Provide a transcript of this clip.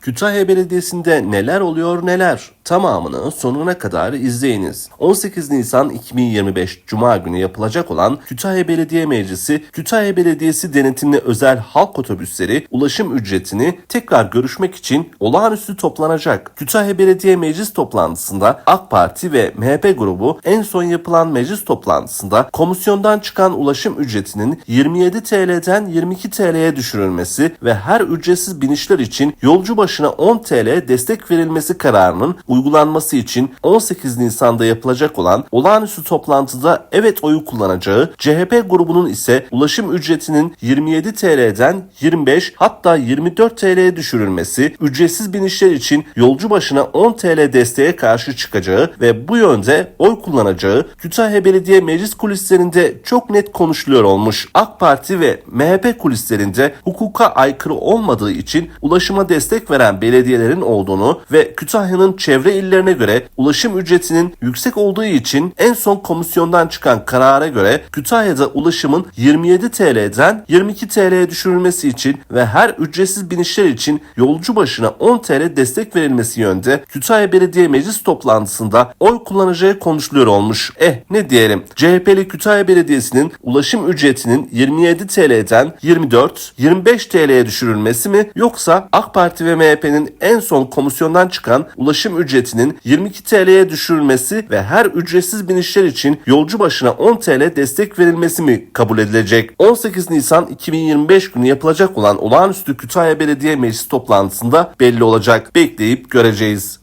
Kütahya Belediyesi'nde neler oluyor neler? Tamamını sonuna kadar izleyiniz. 18 Nisan 2025 Cuma günü yapılacak olan Kütahya Belediye Meclisi, Kütahya Belediyesi denetimli özel halk otobüsleri ulaşım ücretini tekrar görüşmek için olağanüstü toplanacak. Kütahya Belediye Meclis toplantısında AK Parti ve MHP grubu en son yapılan meclis toplantısında komisyondan çıkan ulaşım ücretinin 27 TL'den 22 TL'ye düşürülmesi ve her ücretsiz binişler için yolcu başına 10 TL destek verilmesi kararının uygulanması için 18 Nisan'da yapılacak olan olağanüstü toplantıda evet oyu kullanacağı, CHP grubunun ise ulaşım ücretinin 27 TL'den 25 hatta 24 TL'ye düşürülmesi, ücretsiz binişler için yolcu başına 10 TL desteğe karşı çıkacağı ve bu yönde oy kullanacağı Kütahya Belediye Meclis kulislerinde çok net konuşuluyor olmuş. AK Parti ve MHP kulislerinde hukuka aykırı olmadığı için ulaşıma destek veren belediyelerin olduğunu ve Kütahya'nın çevre illerine göre ulaşım ücretinin yüksek olduğu için en son komisyondan çıkan karara göre Kütahya'da ulaşımın 27 TL'den 22 TL'ye düşürülmesi için ve her ücretsiz binişler için yolcu başına 10 TL destek verilmesi yönde Kütahya Belediye Meclis toplantısında oy kullanacağı konuşuluyor olmuş. Eh ne diyelim CHP'li Kütahya Belediyesi'nin ulaşım ücretinin 27 TL'den 24-25 TL'ye düşürülmesi mi yoksa AK Parti ve MHP'nin en son komisyondan çıkan ulaşım ücretinin 22 TL'ye düşürülmesi ve her ücretsiz binişler için yolcu başına 10 TL destek verilmesi mi kabul edilecek? 18 Nisan 2025 günü yapılacak olan olağanüstü Kütahya Belediye Meclis toplantısında belli olacak. Bekleyip göreceğiz.